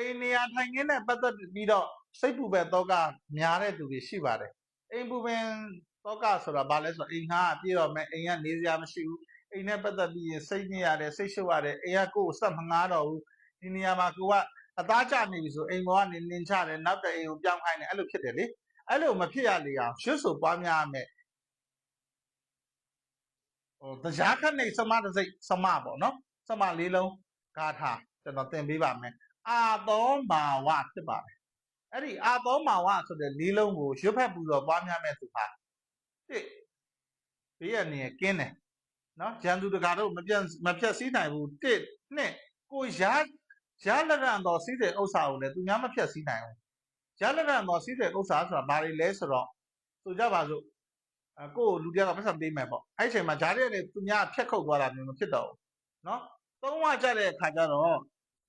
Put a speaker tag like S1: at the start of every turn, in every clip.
S1: အိမ်နေရာထိုင်ခင်းနဲ့ပတ်သက်ပြီးတော့စိတ်ပူပဲတော့ကများတဲ့သူတွေရှိပါတယ်အိမ်ပူပင်တော့ကဆိုတာဘာလဲဆိုတော့အိမ်ငှားပြေတော့မယ်အိမ်ကနေစရာမရှိဘူးအိမ်နဲ့ပတ်သက်ပြီးရင်စိတ်ညစ်ရတယ်စိတ်ရှုပ်ရတယ်အိမ်ကကိုယ်ကိုစက်မငားတော့ဘူးဒီနေရာမှာကိုကအသားကျနေပြီဆိုအိမ်ပေါ်ကနေနင်ချတယ်နောက်တဲ့အိမ်ကိုပြောင်းခိုင်းတယ်အဲ့လိုဖြစ်တယ်လေအဲ့လိုမဖြစ်ရလေအောင်ရွှတ်ဆိုပွားများမယ်ဟိုတရားခတ်နေစမတစိတ်စမပေါ့နော်စမလေးလုံးဂါထာကျွန်တော်သင်ပေးပါမယ် အာသောမာဝဖြစ်ပါတယ်အဲ့ဒီအာသောမာဝဆိုတဲ့လေးလုံးကိုရွတ်ဖက်ပူတော့ပွားများမဲ့သူဟာတစ်ဘေးရနေကင်းတယ်နော်ဂျန်သူတကာတို့မပြတ်မဖြတ်စည်းနိုင်ဘူးတစ်နှစ်ကိုရရလက်ရန်တော်စီးတဲ့ဥစ္စာကိုလည်းသူများမဖြတ်စည်းနိုင်ဘူးရလက်ရန်တော်စီးတဲ့ဥစ္စာဆိုတာဘာတွေလဲဆိုတော့ဆိုကြပါစို့အကိုကိုလူပြကပတ်စံပေးမယ်ပေါ့အဲ့ဒီအချိန်မှာဂျားတဲ့လေသူများဖြတ်ခုတ်သွားတာမျိုးမဖြစ်တော့ဘူးနော်သုံးဝကြတဲ့အခါကျတော့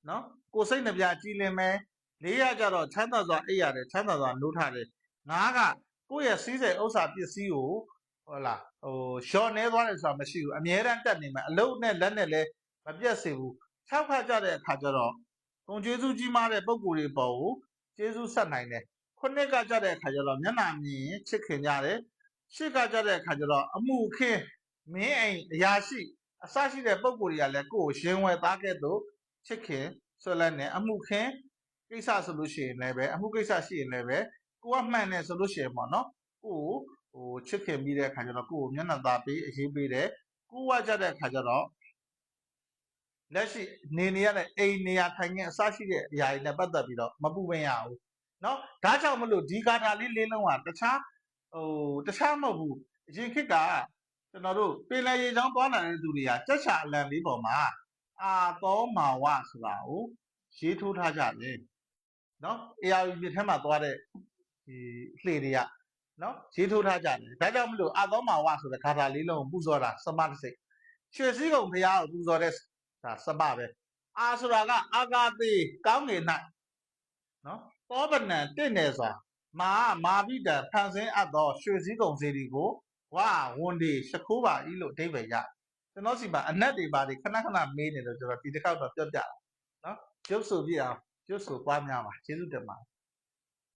S1: နော်ကိုစိတ်နှပြကြည်လင်မယ်လေးရကြတော့ချမ်းသာစွာအိပ်ရတယ်ချမ်းသာစွာနိုးထားတယ်ငါးကကိုယ့်ရဲ့စီးတဲ့ဥစ္စာပစ္စည်းကိုဟုတ်လားဟိုရှော့နေသွားတယ်ဆိုတာမရှိဘူးအမြဲတမ်းတက်နေမယ်အလုတ်နဲ့လက်နဲ့လည်းမပြတ်စေဘူး၆ခါကြတဲ့အခါကျတော့ဂုံကျေးဇူးကြီးမားတဲ့ပုံကိုယ်တွေပေါ်ကိုကျေးဇူးဆက်နိုင်တယ်ခုနှစ်ကကြတဲ့အခါကျတော့မျက်နှာမြင်ရင်ချစ်ခင်ကြတယ်ရှစ်ကကြတဲ့အခါကျတော့အမှုခင်းမင်းအိမ်အရာရှိအစရှိတဲ့ပုံကိုယ်တွေကလည်းကိုယ့်ကိုရင်ဝယ်သားခဲ့တော့ ချစ်ခင်ဆွဲလန်းတယ်အမှုခင်းကိစ္စဆိုလို့ရှိရင်လည်းပဲအမှုကိစ္စရှိရင်လည်းပဲကိုကမှန်တယ်ဆိုလို့ရှိရင်ပေါ့နော်ကိုကိုဟိုချစ်ခင်ပြီးတဲ့အခါကျတော့ကိုကိုမျက်နှာသားပေးအရေးပေးတယ်ကိုကကြတဲ့အခါကျတော့လက်ရှိနေနေရတဲ့အိမ်နေရာထိုင်ခင်းအစရှိတဲ့အရာတွေနဲ့ပတ်သက်ပြီးတော့မပူပင်ရဘူးเนาะဒါကြောင့်မလို့ဒီကာထာလေးလေးလုံးကတခြားဟိုတခြားမဟုတ်ဘူးအရင်ခေတ်ကကျွန်တော်တို့ပင်လယ်ရေချောင်းသွားလာတဲ့သူတွေကကြက်ချာအလံလေးပေါ်မှာ အာသောမာဝဆိုတာကိုရေးထိုးထားကြတယ်နော် AR မြစ်ထဲမှာသွားတဲ့ဒီလှေတွေကနော်ရေးထိုးထားကြတယ်ဒါကြောင့်မလို့အာသောမာဝဆိုတဲ့ခါတာလေးလုံးကိုပူဇော်တာစမတစိတ်ရွှေစည်းကုံဘုရားကိုပူဇော်တဲ့ဒါစမပဲအာဆိုတာကအာဂတိကောင်းငင်၌နော်သောဗနံတင့်နေစွာမာမာပိတံဖန်ဆင်းအပ်သောရွှေစည်းကုံစီတွေကိုဝါဝန်ဒီရှခိုးပါဤလို့အဓိပ္ပာယ်ရတယ် ကျွန်တော်စီမှာအနက်တွေပါတွေခဏခဏမေးနေတော့ကျွန်တော်ဒီတစ်ခေါက်တော့ပြောပြတာနော်ကျုပ်ဆိုပြအောင်ကျုပ်ဆိုပွားများပါကျေးဇူးတင်ပါတယ်